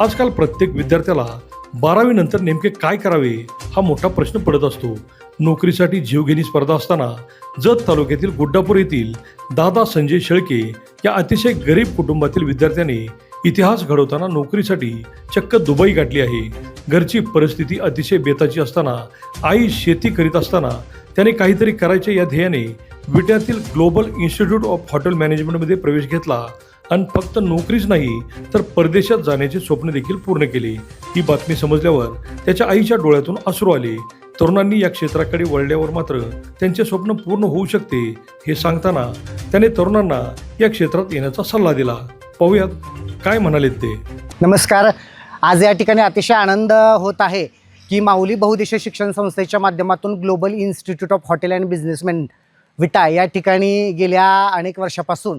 आजकाल प्रत्येक विद्यार्थ्याला बारावी नंतर नेमके काय करावे हा मोठा प्रश्न पडत असतो. नोकरीसाठी जीवघेणी स्पर्धा असताना जत तालुक्यातील गुड्डापूर येथील दादा संजय शेळके या अतिशय गरीब कुटुंबातील विद्यार्थ्याने इतिहास घडवताना नोकरीसाठी चक्क दुबई गाठली आहे. घरची परिस्थिती अतिशय बेताची असताना आई शेती करीत असताना त्याने काहीतरी करायचे या ध्येयाने विट्यातील ग्लोबल इन्स्टिट्यूट ऑफ हॉटेल मॅनेजमेंटमध्ये प्रवेश घेतला. आणि फक्त नोकरीच नाही तर परदेशात जाण्याचे स्वप्न देखील पूर्ण केले. ही बातमी समजल्यावर त्याच्या आईच्या डोळ्यातून अश्रू आले. तरुणांनी या क्षेत्राकडे वळल्यावर मात्र त्यांचे स्वप्न पूर्ण होऊ शकते हे सांगताना त्याने तरुणांना या क्षेत्रात येण्याचा सल्ला दिला. पाहूयात काय म्हणालेत ते. नमस्कार. आज या ठिकाणी अतिशय आनंद होत आहे की माऊली बहुदेशीय शिक्षण संस्थेच्या माध्यमातून global institute of hotel and businessman Vita या ठिकाणी गेल्या अनेक वर्षापासून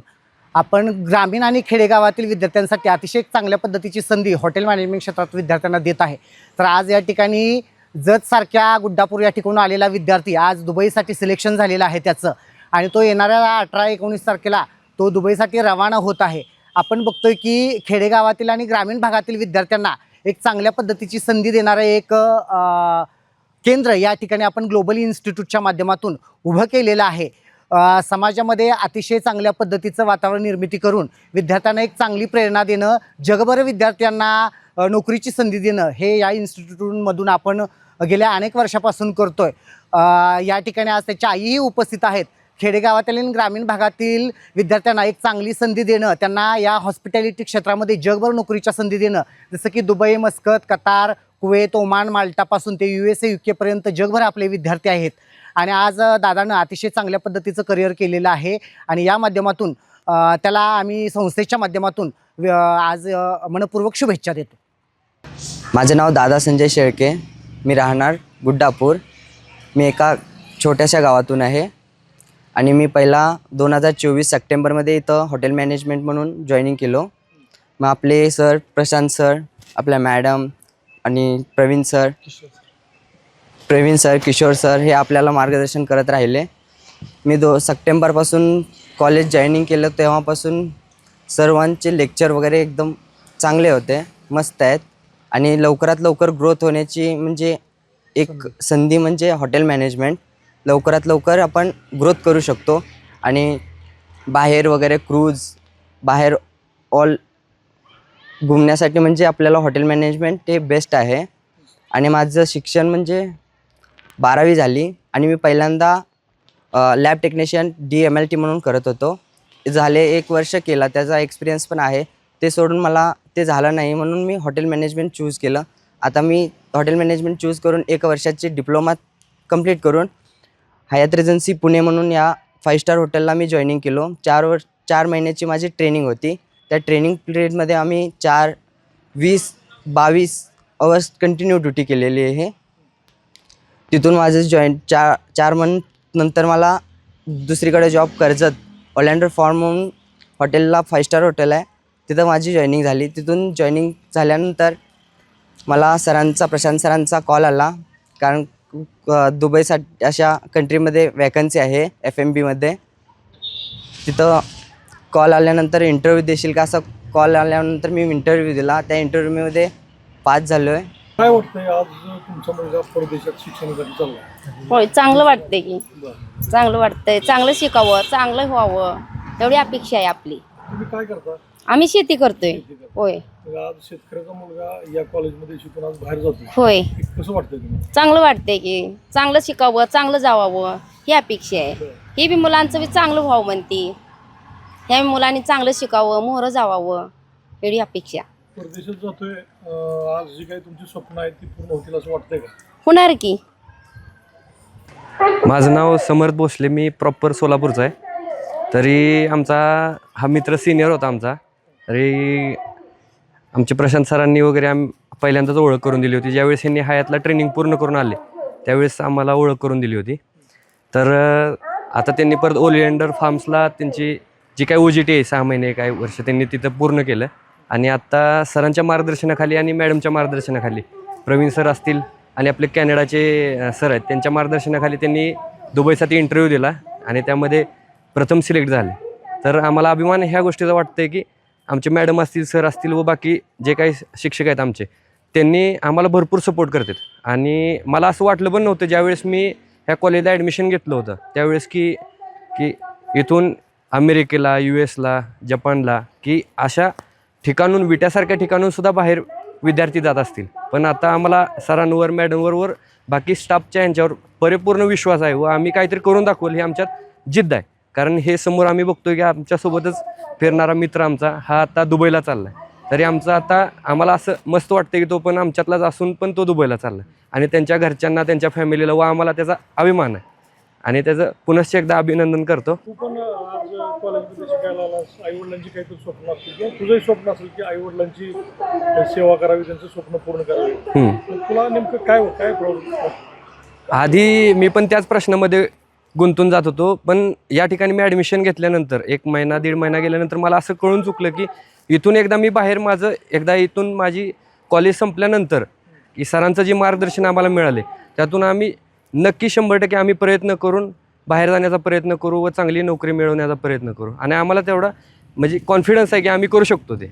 आपण ग्रामीण आणि खेडेगावातील विद्यार्थ्यांसाठी अतिशय चांगल्या पद्धतीची संधी हॉटेल मॅनेजमेंट क्षेत्रात विद्यार्थ्यांना देत आहे. तर आज या ठिकाणी जतसारख्या गुड्डापूर या ठिकाणून आलेला विद्यार्थी आज दुबईसाठी सिलेक्शन झालेला आहे त्याचं. आणि तो येणाऱ्या अठरा एकोणीस तारखेला तो दुबईसाठी रवाना होत आहे. आपण बघतोय की खेडेगावातील आणि ग्रामीण भागातील विद्यार्थ्यांना एक चांगल्या पद्धतीची संधी देणारं एक केंद्र या ठिकाणी आपण ग्लोबल इन्स्टिट्यूटच्या माध्यमातून उभं केलेलं आहे. समाजामध्ये अतिशय चांगल्या पद्धतीचं वातावरण निर्मिती करून विद्यार्थ्यांना एक चांगली प्रेरणा देणं जगभर विद्यार्थ्यांना नोकरीची संधी देणं हे या इन्स्टिट्यूटमधून आपण गेल्या अनेक वर्षापासून करतोय. आहे या ठिकाणी आज त्याच्या आईही उपस्थित आहेत. खेडेगावातील आणि ग्रामीण भागातील विद्यार्थ्यांना एक चांगली संधी देणं त्यांना या हॉस्पिटॅलिटी क्षेत्रामध्ये जगभर नोकरीच्या संधी देणं जसं की Dubai Muscat Qatar Kuwait Oman माल्टापासून ते यू एस ए यू केपर्यंत जगभर आपले विद्यार्थी आहेत. आणि आज दादानं अतिशय चांगल्या पद्धतीचं करिअर केलेलं आहे. आणि या माध्यमातून त्याला आम्ही संस्थेच्या माध्यमातून आज मनपूर्वक शुभेच्छा देतो. माझं नाव दादा संजय शेळके. मी राहणार गुड्डापूर. मी एका छोट्याशा गावातून आहे. आणि मी पहिला दोन हजार चोवीस सप्टेंबरमध्ये इथं हॉटेल मॅनेजमेंट म्हणून जॉईनिंग केलो. मग आपले सर प्रशांत सर आपल्या मॅडम आणि Praveen sir Praveen sir Kishor sir हे आपल्याला मार्गदर्शन करत राहिले. मी दो सप्टेंबरपासून कॉलेज जॉईनिंग केलं तेव्हापासून सर्वांचे लेक्चर वगैरे एकदम चांगले होते मस्त आहेत. आणि लवकरात लवकर ग्रोथ होण्याची म्हणजे एक संधी म्हणजे हॉटेल मॅनेजमेंट लवकरात लवकर आपण ग्रोथ करू शकतो. आणि बाहेर वगैरे क्रूज बाहेर ऑल घुमण्यासाठी म्हणजे आपल्याला हॉटेल मॅनेजमेंट हे बेस्ट आहे. आणि माझं शिक्षण म्हणजे बारावी झाली आणि मी पहिल्यांदा lab technician D M L T म्हणून करत होतो. झाले एक वर्ष केला त्याचा एक्सपिरियन्स पण आहे. ते सोडून मला ते झालं नाही म्हणून मी हॉटेल मॅनेजमेंट चूज केलं. आता मी हॉटेल मॅनेजमेंट चूज करून एक वर्षाची डिप्लोमा कंप्लीट करून हयात रेजन्सी पुणे म्हणून या फाईव्ह स्टार हॉटेलला मी जॉईनिंग केलो. चार वर्ष चार महिन्याची माझी ट्रेनिंग होती. त्या ट्रेनिंग पिरियडमध्ये आम्ही चार वीस बावीस अवर्स कंटिन्यू ड्युटी केलेली आहे. तिथून माझं जॉईन चार चार मंथ नंतर मला दुसरीकडे जॉब कर्जत ऑलँडर फॉर्म म्हणून हॉटेलला फाईव्ह स्टार हॉटेल आहे. तिथं माझी जॉईनिंग झाली. तिथून जॉईनिंग झाल्यानंतर मला सरांचा प्रशांत सरांचा कॉल आला. कारण दुबईसाठी अशा कंट्रीमध्ये वॅकन्सी आहे एफ एम बीमध्ये तिथं कॉल आल्यानंतर इंटरव्ह्यू देशील का? असा कॉल आल्यानंतर मी इंटरव्ह्यू दिला. त्या इंटरव्ह्यूमध्ये पास झालो आहे काय वाटतंय आज तुमचा मुलगा परदेशात शिक्षणासाठी चालला होय चांगलं वाटतंय की. चांगलं वाटतंय. चांगलं शिकावं चांगलं व्हावं. एवढी अपेक्षा आहे आपली. तुम्ही काय करता? आम्ही शेती करतोय. शेती करता. होय. आज शेतकऱ्याचा मुलगा या कॉलेजमध्ये शिकून आज बाहेर जातो होय. हे कसं वाटतंय तुम्हाला? चांगलं वाटतंय की. चांगलं शिकावं चांगलं जावावं ही अपेक्षा आहे. ही बी मुलांचं बी चांगलं व्हावं म्हणते. ह्या मुलांनी चांगलं शिकावं मोहरं जावावं एवढी अपेक्षा. परदेशात जातोय अं, आज जी काही तुमची स्वप्न आहेत ती पूर्ण होतील असं वाटतंय का? होणार की? माझं नाव समर्थ भोसले मी प्रॉपर सोलापूरचा आहे. तरी आमचा हा मित्र सिनियर होता आमचा. तरी आमचे प्रशांत सरांनी वगैरे आम पहिल्यांदाच ओळख करून दिली होती. ज्यावेळेस यांनी हयातला ट्रेनिंग पूर्ण करून आले त्यावेळेस आम्हाला ओळख करून दिली होती. तर अं, आता त्यांनी परत ओलिएंडर फार्म्सला त्यांची जी काही ओ जी टी आहे सहा महिने काय वर्ष त्यांनी तिथं पूर्ण केलं. आणि आत्ता सरांच्या मार्गदर्शनाखाली आणि मॅडमच्या मार्गदर्शनाखाली. प्रवीण सर असतील आणि आपले कॅनडाचे सर आहेत त्यांच्या मार्गदर्शनाखाली त्यांनी दुबईसाठी इंटरव्ह्यू दिला आणि त्यामध्ये प्रथम सिलेक्ट झाले. तर आम्हाला अभिमान ह्या गोष्टीचा वाटतं आहे की आमचे मॅडम असतील सर असतील व बाकी जे काही शिक्षक आहेत आमचे त्यांनी आम्हाला भरपूर सपोर्ट करतात. आणि मला असं वाटलं पण नव्हतं ज्यावेळेस मी ह्या कॉलेजला ॲडमिशन घेतलं होतं त्यावेळेस की की इथून अमेरिकेला यू एसला जपानला की अशा ठिकाणून विट्यासारख्या ठिकाणून सुद्धा बाहेर विद्यार्थी जात असतील. पण आता आम्हाला सरांवर मॅडमवर बाकी स्टाफच्या यांच्यावर परिपूर्ण विश्वास आहे व आम्ही काहीतरी करून दाखवलं हे आमच्यात जिद्द आहे. कारण हे समोर आम्ही बघतोय की आमच्यासोबतच फिरणारा मित्र आमचा हा आता दुबईला चालला आहे तरी आमचा आता आम्हाला असं मस्त वाटतं की तो पण आमच्यातलाच असून पण तो दुबईला चालला आणि त्यांच्या घरच्यांना त्यांच्या फॅमिलीला व आम्हाला त्याचा अभिमान आहे. आणि त्याचं पुनश्च एकदा अभिनंदन करतो. तू पण कॉलेजमध्ये शिकायला आलास आई वडिलांची काहीतरी स्वप्न असतील किंवा तुझंही स्वप्न असेल की आई वडिलांची सेवा करावी त्यांचं स्वप्न पूर्ण करावे. हम्म. तर तुला नेमकं काय काय प्रॉब्लेम आधी मी पण त्याच प्रश्नामध्ये गुंतून जात होतो पण या ठिकाणी मी ॲडमिशन घेतल्यानंतर एक महिना दीड महिना गेल्यानंतर मला असं कळून चुकलं की इथून एकदा मी बाहेर माझं एकदा इथून माझी कॉलेज संपल्यानंतर की सरांचं जे मार्गदर्शन आम्हाला मिळाले त्यातून आम्ही नक्की शंभर टक्के आम्ही प्रयत्न करून बाहेर जाण्याचा प्रयत्न करू व चांगली नोकरी मिळवण्याचा प्रयत्न करू. आणि आम्हाला तेवढा म्हणजे कॉन्फिडन्स आहे की आम्ही करू शकतो ते.